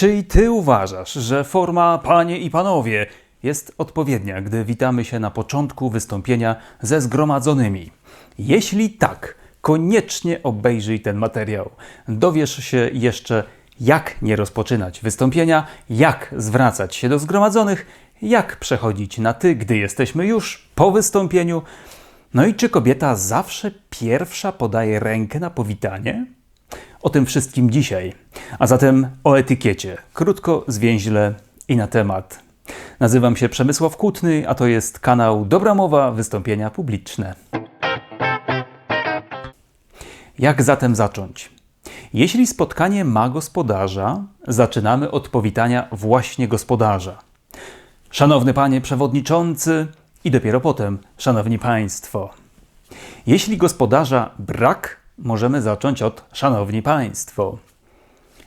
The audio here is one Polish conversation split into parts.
Czy i ty uważasz, że forma panie i panowie jest odpowiednia, gdy witamy się na początku wystąpienia ze zgromadzonymi? Jeśli tak, koniecznie obejrzyj ten materiał. Dowiesz się jeszcze, jak nie rozpoczynać wystąpienia, jak zwracać się do zgromadzonych, jak przechodzić na ty, gdy jesteśmy już po wystąpieniu. No i czy kobieta zawsze pierwsza podaje rękę na powitanie? O tym wszystkim dzisiaj. A zatem o etykiecie. Krótko, zwięźle i na temat. Nazywam się Przemysław Kutny, a to jest kanał Dobra Mowa Wystąpienia Publiczne. Jak zatem zacząć? Jeśli spotkanie ma gospodarza, zaczynamy od powitania właśnie gospodarza. Szanowny panie przewodniczący i dopiero potem szanowni państwo. Jeśli gospodarza brak, możemy zacząć od szanowni państwo.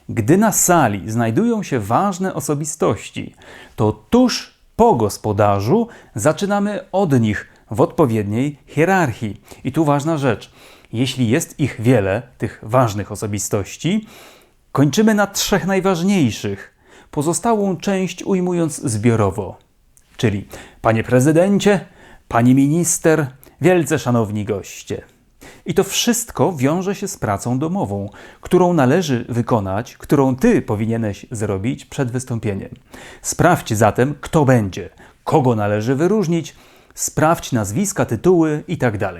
Gdy na sali znajdują się ważne osobistości, to tuż po gospodarzu zaczynamy od nich w odpowiedniej hierarchii. I tu ważna rzecz. Jeśli jest ich wiele, tych ważnych osobistości, kończymy na trzech najważniejszych, pozostałą część ujmując zbiorowo. Czyli panie prezydencie, pani minister, wielce szanowni goście. I to wszystko wiąże się z pracą domową, którą należy wykonać, którą ty powinieneś zrobić przed wystąpieniem. Sprawdź zatem, kto będzie, kogo należy wyróżnić, sprawdź nazwiska, tytuły itd.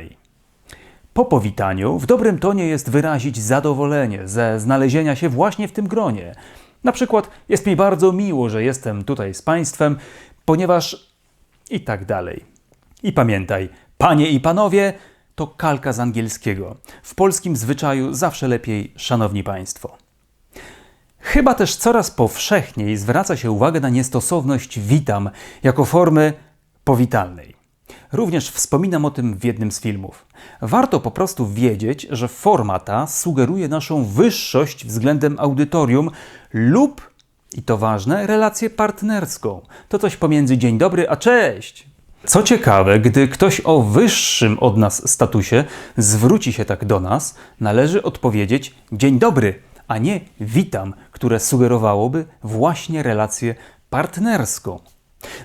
Po powitaniu w dobrym tonie jest wyrazić zadowolenie ze znalezienia się właśnie w tym gronie. Na przykład jest mi bardzo miło, że jestem tutaj z Państwem, ponieważ i tak dalej. I pamiętaj, panie i panowie, to kalka z angielskiego. W polskim zwyczaju zawsze lepiej szanowni państwo. Chyba też coraz powszechniej zwraca się uwagę na niestosowność witam jako formy powitalnej. Również wspominam o tym w jednym z filmów. Warto po prostu wiedzieć, że forma ta sugeruje naszą wyższość względem audytorium lub, i to ważne, relację partnerską. To coś pomiędzy dzień dobry a cześć. Co ciekawe, gdy ktoś o wyższym od nas statusie zwróci się tak do nas, należy odpowiedzieć dzień dobry, a nie witam, które sugerowałoby właśnie relację partnerską.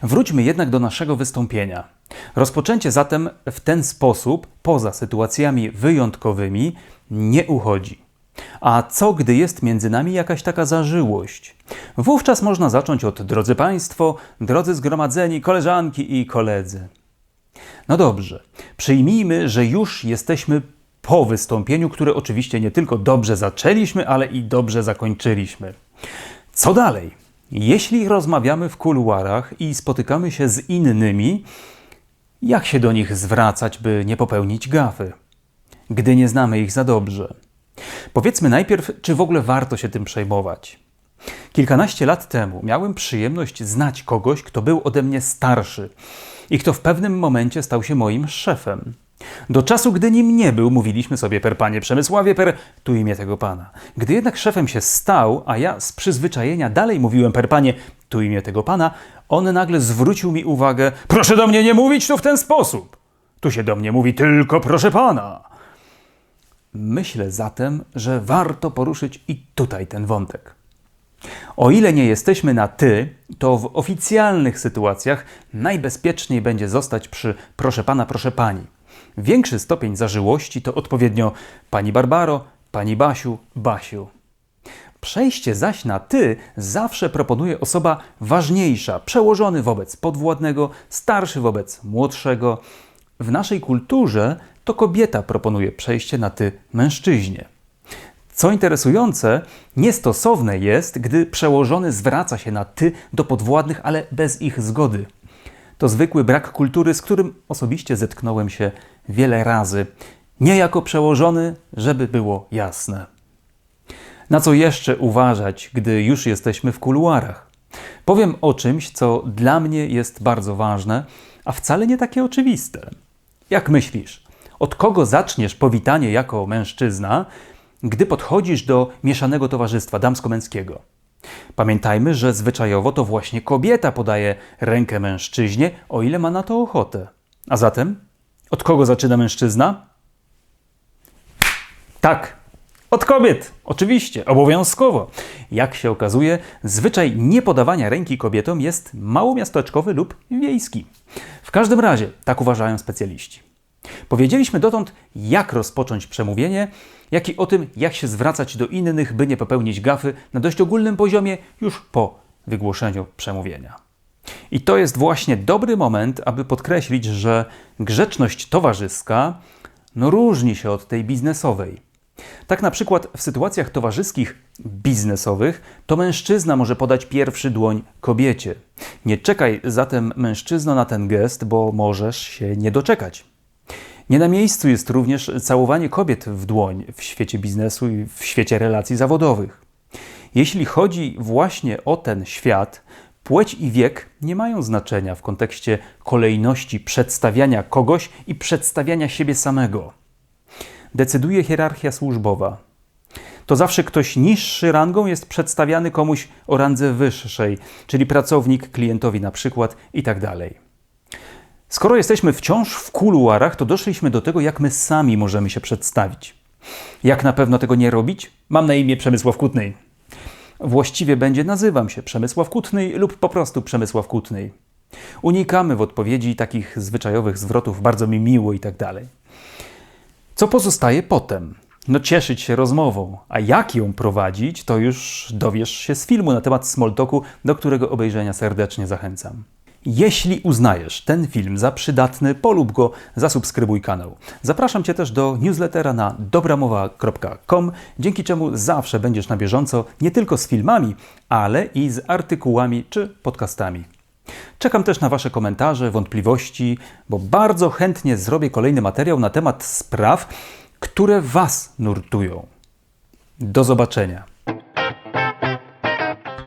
Wróćmy jednak do naszego wystąpienia. Rozpoczęcie zatem w ten sposób, poza sytuacjami wyjątkowymi, nie uchodzi. A co gdy jest między nami jakaś taka zażyłość? Wówczas można zacząć od drodzy Państwo, drodzy zgromadzeni, koleżanki i koledzy. No dobrze, przyjmijmy, że już jesteśmy po wystąpieniu, które oczywiście nie tylko dobrze zaczęliśmy, ale i dobrze zakończyliśmy. Co dalej? Jeśli rozmawiamy w kuluarach i spotykamy się z innymi, jak się do nich zwracać, by nie popełnić gafy, gdy nie znamy ich za dobrze? Powiedzmy najpierw, czy w ogóle warto się tym przejmować. Kilkanaście lat temu miałem przyjemność znać kogoś, kto był ode mnie starszy i kto w pewnym momencie stał się moim szefem. Do czasu, gdy nim nie był, mówiliśmy sobie per panie Przemysławie, per tu imię tego pana. Gdy jednak szefem się stał, a ja z przyzwyczajenia dalej mówiłem per panie tu imię tego pana, on nagle zwrócił mi uwagę: Proszę do mnie nie mówić tu w ten sposób. Tu się do mnie mówi tylko proszę pana. Myślę zatem, że warto poruszyć i tutaj ten wątek. O ile nie jesteśmy na ty, to w oficjalnych sytuacjach najbezpieczniej będzie zostać przy proszę pana, proszę pani. Większy stopień zażyłości to odpowiednio pani Barbaro, pani Basiu, Basiu. Przejście zaś na ty zawsze proponuje osoba ważniejsza, przełożony wobec podwładnego, starszy wobec młodszego. W naszej kulturze to kobieta proponuje przejście na ty mężczyźnie. Co interesujące, niestosowne jest, gdy przełożony zwraca się na ty do podwładnych, ale bez ich zgody. To zwykły brak kultury, z którym osobiście zetknąłem się wiele razy. Nie jako przełożony, żeby było jasne. Na co jeszcze uważać, gdy już jesteśmy w kuluarach? Powiem o czymś, co dla mnie jest bardzo ważne, a wcale nie takie oczywiste. Jak myślisz, od kogo zaczniesz powitanie jako mężczyzna, gdy podchodzisz do mieszanego towarzystwa damsko-męskiego? Pamiętajmy, że zwyczajowo to właśnie kobieta podaje rękę mężczyźnie, o ile ma na to ochotę. A zatem, od kogo zaczyna mężczyzna? Tak, Od kobiet, oczywiście, obowiązkowo. Jak się okazuje, zwyczaj niepodawania ręki kobietom jest małomiasteczkowy lub wiejski. W każdym razie, tak uważają specjaliści. Powiedzieliśmy dotąd, jak rozpocząć przemówienie, jak i o tym, jak się zwracać do innych, by nie popełnić gafy na dość ogólnym poziomie już po wygłoszeniu przemówienia. I to jest właśnie dobry moment, aby podkreślić, że grzeczność towarzyska no, różni się od tej biznesowej. Tak na przykład w sytuacjach towarzyskich biznesowych to mężczyzna może podać pierwszy dłoń kobiecie. Nie czekaj zatem mężczyzno na ten gest, bo możesz się nie doczekać. Nie na miejscu jest również całowanie kobiet w dłoń w świecie biznesu i w świecie relacji zawodowych. Jeśli chodzi właśnie o ten świat, płeć i wiek nie mają znaczenia w kontekście kolejności przedstawiania kogoś i przedstawiania siebie samego. Decyduje hierarchia służbowa. To zawsze ktoś niższy rangą jest przedstawiany komuś o randze wyższej, czyli pracownik klientowi na przykład i tak dalej. Skoro jesteśmy wciąż w kuluarach, to doszliśmy do tego, jak my sami możemy się przedstawić. Jak na pewno tego nie robić? Mam na imię Przemysław Kutnej. Właściwie będzie nazywam się Przemysław Kutnej lub po prostu Przemysław Kutnej. Unikamy w odpowiedzi takich zwyczajowych zwrotów, bardzo mi miło i tak dalej. Co pozostaje potem? No cieszyć się rozmową, a jak ją prowadzić, to już dowiesz się z filmu na temat Smalltalku, do którego obejrzenia serdecznie zachęcam. Jeśli uznajesz ten film za przydatny, polub go, zasubskrybuj kanał. Zapraszam Cię też do newslettera na dobramowa.com, dzięki czemu zawsze będziesz na bieżąco nie tylko z filmami, ale i z artykułami czy podcastami. Czekam też na Wasze komentarze, wątpliwości, bo bardzo chętnie zrobię kolejny materiał na temat spraw, które Was nurtują. Do zobaczenia.